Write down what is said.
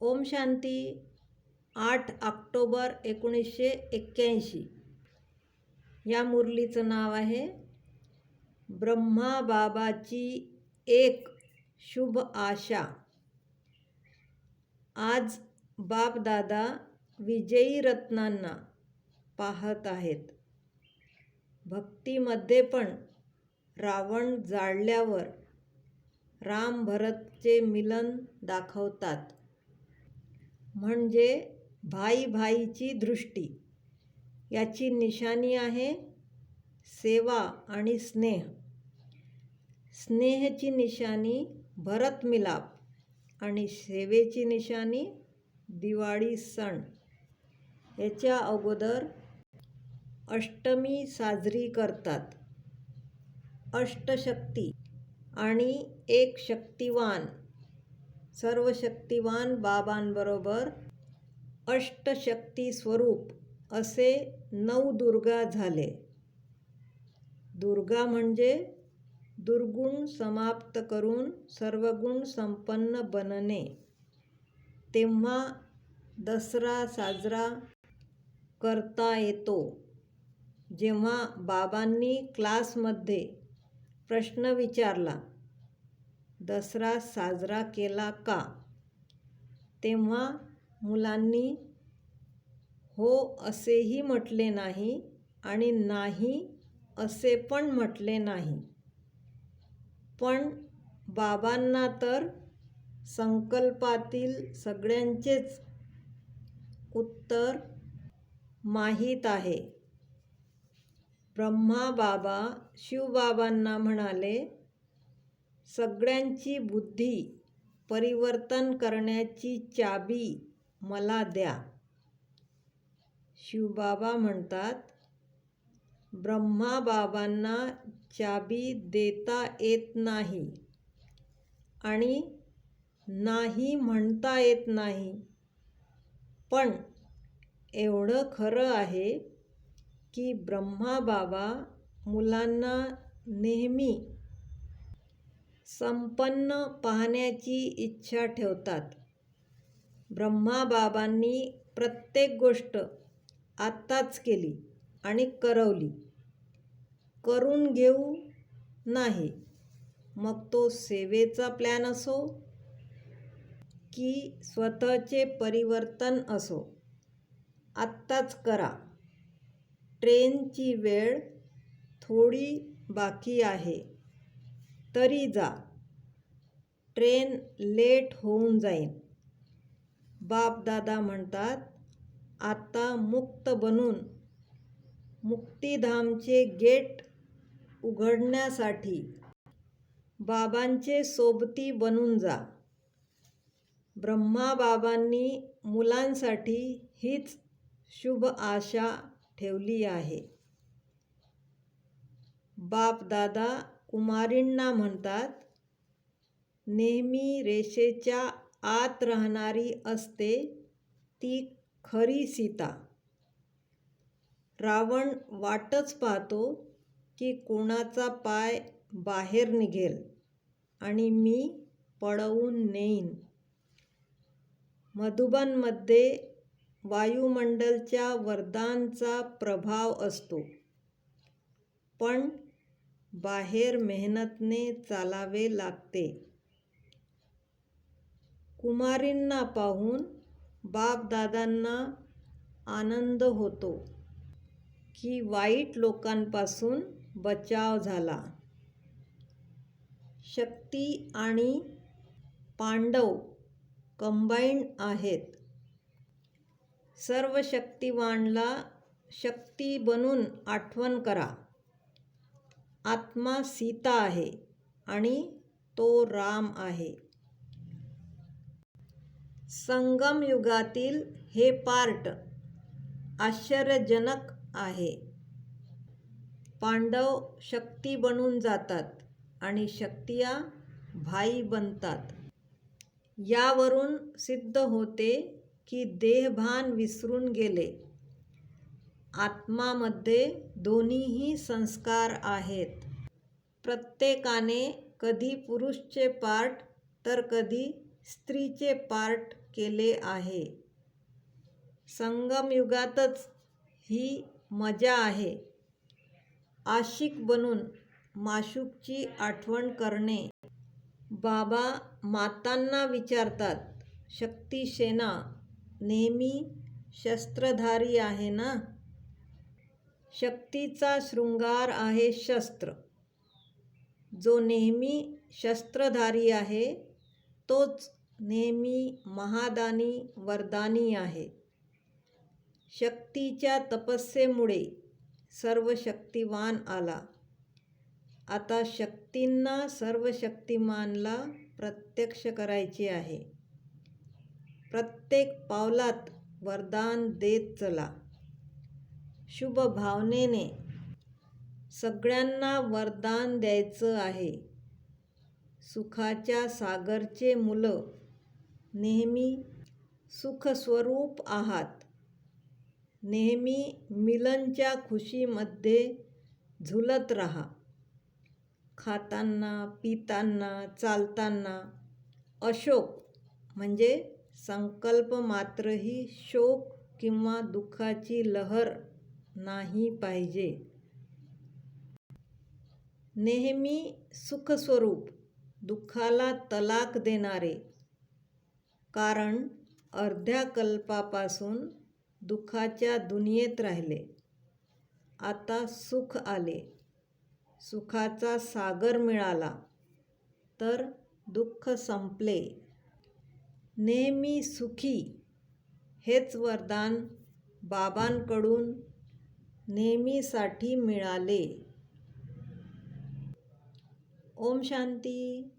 ओम शांती आठ ऑक्टोबर एकोणीसशे एक्क्याऐंशी. या मुरलीचं नाव आहे ब्रह्मा बाबाची एक शुभ आशा. आज बापदादा विजयी रत्नांना पाहत आहेत. भक्तीमध्ये पण रावण जाळल्यावर राम भरतचे मिलन दाखवतात. म्हणजे भाई भाईची दृष्टी. याची निशाणी आहे सेवा आणि स्नेह. स्नेहची निशाणी भरत मिलाप आणि सेवेची निशाणी दिवाळी सण. याच्या अगोदर अष्टमी साजरी करतात. अष्टशक्ती आणि एक शक्तिवान सर्व शक्तिवान बाबांबरोबर अष्टशक्ती स्वरूप असे नऊ दुर्गा झाले. दुर्गा म्हणजे दुर्गुण समाप्त करून सर्वगुण संपन्न बनणे. तेव्हा दसरा साजरा करता येतो. जेव्हा बाबांनी क्लासमध्ये प्रश्न विचारला दसरा साजरा केला का? तेव्हा मुलांनी हो असेही म्हटले नाही आणि नाही असे पण म्हटले नाही. पण बाबांना तर संकल्पातील सगळ्यांचेच उत्तर माहीत आहे. ब्रह्मा बाबा शिवबाबांना म्हणाले सगळ्यांची बुद्धी परिवर्तन करण्याची चाबी मला द्या. शिवबाबा म्हणतात ब्रह्माबाबांना चाबी देता येत नाही आणि नाही म्हणता येत नाही. पण एवढं खरं आहे की ब्रह्माबाबा मुलांना नेहमी संपन्न पाहण्याची इच्छा ठेवतात. ब्रह्माबाबांनी प्रत्येक गोष्ट आत्ताच केली आणि करवली. करून घेऊ नाही. मग तो सेवेचा प्लॅन असो की स्वतःचे परिवर्तन असो. आत्ताच करा. ट्रेनची वेळ थोडी बाकी आहे. तरी जा. ट्रेन लेट होऊन जाईन बापदादा म्हणतात आता मुक्त बनून मुक्तिधामचे गेट उघडण्यासाठी बाबांचे सोबती बनून जा. ब्रह्मा बाबांनी मुलांसाठी हीच शुभ आशा ठेवली आहे. बापदादा कुमारींना म्हणतात नेहमी रेषेच्या आत राहणारी असते ती खरी सीता. रावण वाटच पाहतो की कोणाचा पाय बाहेर निघेल आणि मी पळवून नेईन. मधुबनमध्ये वायुमंडलच्या वरदानचा प्रभाव असतो. पण बाहेर मेहनतने चालावे लागते. कुमारींना पाहून बापदादांना आनंद होतो की वाईट लोकांपासून बचाव झाला. शक्ती आणि पांडव कंबाईंड आहेत. सर्व शक्तिवानला शक्ती बनून आठवण करा. आत्मा सीता आहे आणि तो राम आहे. संगम युगातील हे पार्ट आश्चर्यजनक आहे. पांडव शक्ती बनून जातात आणि शक्तिया भाई बनतात. यावरून सिद्ध होते की देहभान विसरून गेले. आत्मामध्ये दोन्हीही संस्कार आहेत. प्रत्येकाने कधी पुरुषचे पार्ट तर कधी स्त्रीचे पार्ट केले आहे. संगमयुगातच ही मजा आहे. आशिक बनून माशूकची आठवण करणे. बाबा मातांना विचारतात शक्तिसेना नेहमी शस्त्रधारी आहे ना? शक्तीचा शृंगार आहे शस्त्र. जो नेहमी शस्त्रधारी आहे तोच नेहमी महादानी वरदानी आहे. शक्तीच्या तपस्येमुळे सर्व शक्तिवान आला. आता शक्तींना सर्व शक्तिमानला प्रत्यक्ष करायचे आहे. प्रत्येक पावलात वरदान देत चला. शुभ भावनेने सगळ्यांना वरदान द्यायचं आहे. सुखाच्या सागरचे मुलं नेहमी सुखस्वरूप आहात. नेहमी मिलनच्या खुशीमध्ये झुलत राहा. खाताना पिताना चालताना अशोक म्हणजे संकल्प मात्रही शोक किंवा दुःखाची लहर नाही पाहिजे. नेहमी सुखस्वरूप दुःखाला तलाक देणारे. कारण अर्ध्या कल्पापासून दुःखाच्या दुनियेत राहिले. आता सुख आले. सुखाचा सागर मिळाला. तर दुःख संपले. नेहमी सुखी हेच वरदान बाबांकडून नेहमीसाठी मिळाले. ओम शांती.